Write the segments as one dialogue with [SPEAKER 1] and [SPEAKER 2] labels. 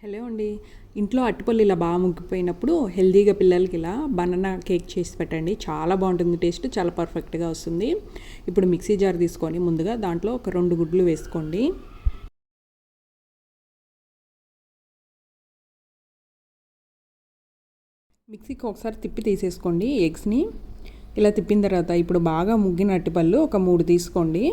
[SPEAKER 1] Hello అండి. ఇంట్లో అట్టుపల్లి ఇలా బాగా ముగ్గిపోయినప్పుడు హెల్తీగా పిల్లలకి ఇలా బనానా కేక్ చేసి పెట్టండి. చాలా బాగుంటుంది టేస్ట్ చాలా పర్ఫెక్ట్గా వస్తుంది. ఇప్పుడు మిక్సీ జార్ తీసుకొని ముందుగా దాంట్లో ఒక రెండు గుడ్లు వేసుకోండి. మిక్సీకి ఒకసారి తిప్పి తీసేసుకోండి ఎగ్స్ని. ఇలా తిప్పిన తర్వాత ఇప్పుడు బాగా ముగ్గిన అట్టుపళ్ళు ఒక మూడు తీసుకోండి.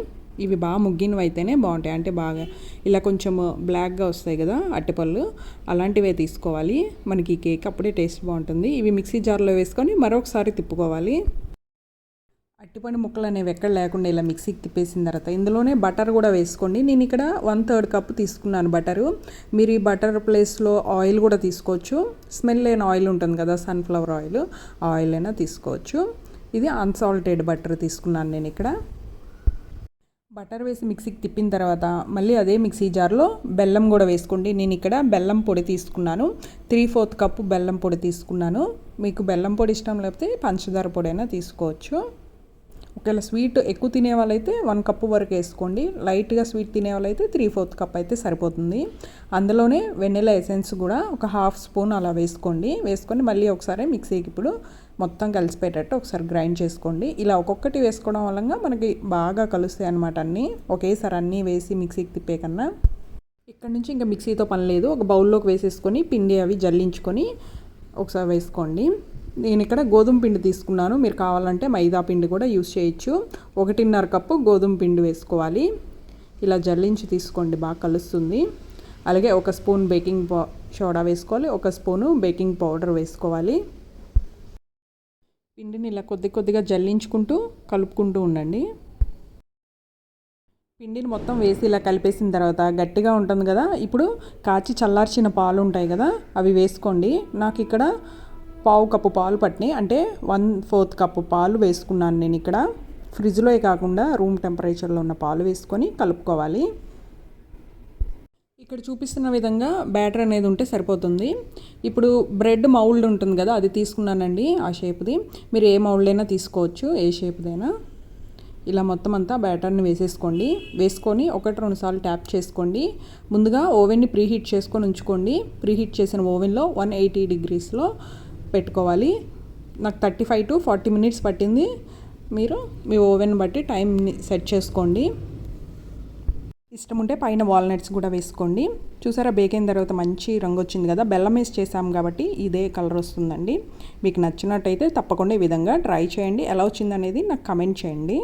[SPEAKER 1] ఇవి బాగా ముగ్గినవి అయితేనే బాగుంటాయి. అంటే బాగా ఇలా కొంచెం బ్లాక్గా వస్తాయి కదా అట్టిపళ్ళు అలాంటివే తీసుకోవాలి. మనకి ఈ కేక్ అప్పుడే టేస్ట్ బాగుంటుంది. ఇవి మిక్సీ జార్లో వేసుకొని మరొకసారి తిప్పుకోవాలి. అట్టిపండు ముక్కలు అనేవి ఎక్కడ లేకుండా ఇలా మిక్సీకి తిప్పేసిన తర్వాత ఇందులోనే బటర్ కూడా వేసుకోండి. నేను ఇక్కడ వన్ థర్డ్ కప్ తీసుకున్నాను బటరు. మీరు ఈ బటర్ ప్లేస్లో ఆయిల్ కూడా తీసుకోవచ్చు. స్మెల్ లేని ఆయిల్ ఉంటుంది కదా సన్ఫ్లవర్ ఆయిల్ ఆయిల్ అయినా తీసుకోవచ్చు. ఇది అన్సాల్టెడ్ బటర్ తీసుకున్నాను నేను ఇక్కడ. బటర్ వేసి మిక్సీకి తిప్పిన తర్వాత మళ్ళీ అదే మిక్సీ జార్లో బెల్లం కూడా వేసుకోండి. నేను ఇక్కడ బెల్లం పొడి తీసుకున్నాను. త్రీ ఫోర్త్ కప్పు బెల్లం పొడి తీసుకున్నాను. మీకు బెల్లం పొడి ఇష్టం లేకపోతే పంచదార పొడి అయినా తీసుకోవచ్చు. ఒకవేళ స్వీట్ ఎక్కువ తినే వాళ్ళైతే వన్ కప్పు వరకు వేసుకోండి. లైట్గా స్వీట్ తినే వాళ్ళైతే త్రీ ఫోర్త్ కప్ అయితే సరిపోతుంది. అందులోనే వెన్నెల ఎసెన్స్ కూడా ఒక హాఫ్ స్పూన్ అలా వేసుకోండి. వేసుకొని మళ్ళీ ఒకసారి మిక్సీకి ఇప్పుడు మొత్తం కలిసిపోయేటట్టు ఒకసారి గ్రైండ్ చేసుకోండి. ఇలా ఒక్కొక్కటి వేసుకోవడం వల్ల మనకి బాగా కలుస్తాయి అనమాట అన్నీ. ఒకేసారి అన్నీ వేసి మిక్సీకి తిప్పే కన్నా. ఇక్కడ నుంచి ఇంకా మిక్సీతో పని లేదు. ఒక బౌల్లోకి వేసేసుకొని పిండి అవి జల్లించుకొని ఒకసారి వేసుకోండి. నేను ఇక్కడ గోధుమ పిండి తీసుకున్నాను. మీరు కావాలంటే మైదా పిండి కూడా యూస్ చేయొచ్చు. ఒకటిన్నర కప్పు గోధుమ పిండి వేసుకోవాలి. ఇలా జల్లించి తీసుకోండి బాగా కలుస్తుంది. అలాగే ఒక స్పూన్ బేకింగ్ పౌ సోడా వేసుకోవాలి. ఒక స్పూను బేకింగ్ పౌడర్ వేసుకోవాలి. పిండిని ఇలా కొద్ది కొద్దిగా జల్లించుకుంటూ కలుపుకుంటూ ఉండండి. పిండిని మొత్తం వేసి ఇలా కలిపేసిన తర్వాత గట్టిగా ఉంటుంది కదా. ఇప్పుడు కాచి చల్లార్చిన పాలు ఉంటాయి కదా అవి వేసుకోండి. నాకు ఇక్కడ పావు కప్పు పాలు పట్టినాయి. అంటే వన్ ఫోర్త్ కప్పు పాలు వేసుకున్నాను నేను ఇక్కడ. ఫ్రిడ్జ్లో కాకుండా రూమ్ టెంపరేచర్లో ఉన్న పాలు వేసుకొని కలుపుకోవాలి. ఇక్కడ చూపిస్తున్న విధంగా బ్యాటర్ అనేది ఉంటే సరిపోతుంది. ఇప్పుడు బ్రెడ్ మౌల్డ్ ఉంటుంది కదా అది తీసుకున్నానండి ఆ షేప్ది. మీరు ఏ మౌల్డ్ అయినా తీసుకోవచ్చు ఏ షేప్దైనా. ఇలా మొత్తం అంతా బ్యాటర్ని వేసేసుకోండి. వేసుకొని ఒకటి రెండు సార్లు ట్యాప్ చేసుకోండి. ముందుగా ఓవెన్ని ప్రీహీట్ చేసుకొని ఉంచుకోండి. ప్రీహీట్ చేసిన ఓవెన్లో వన్ ఎయిటీ డిగ్రీస్లో పెట్టుకోవాలి. నాకు thirty five to forty minutes పట్టింది. మీరు మీ ఓవెన్ బట్టి టైంని సెట్ చేసుకోండి. ఇష్టం ఉంటే పైన వాల్నట్స్ కూడా వేసుకోండి. చూసారా బేక్ అయిన తర్వాత మంచి రంగు వచ్చింది కదా బెల్లం వేసి చేసాం కాబట్టి ఇదే కలర్ వస్తుందండి. మీకు నచ్చినట్టయితే తప్పకుండా ఈ విధంగా ట్రై చేయండి. ఎలా వచ్చిందనేది నాకు కమెంట్ చేయండి.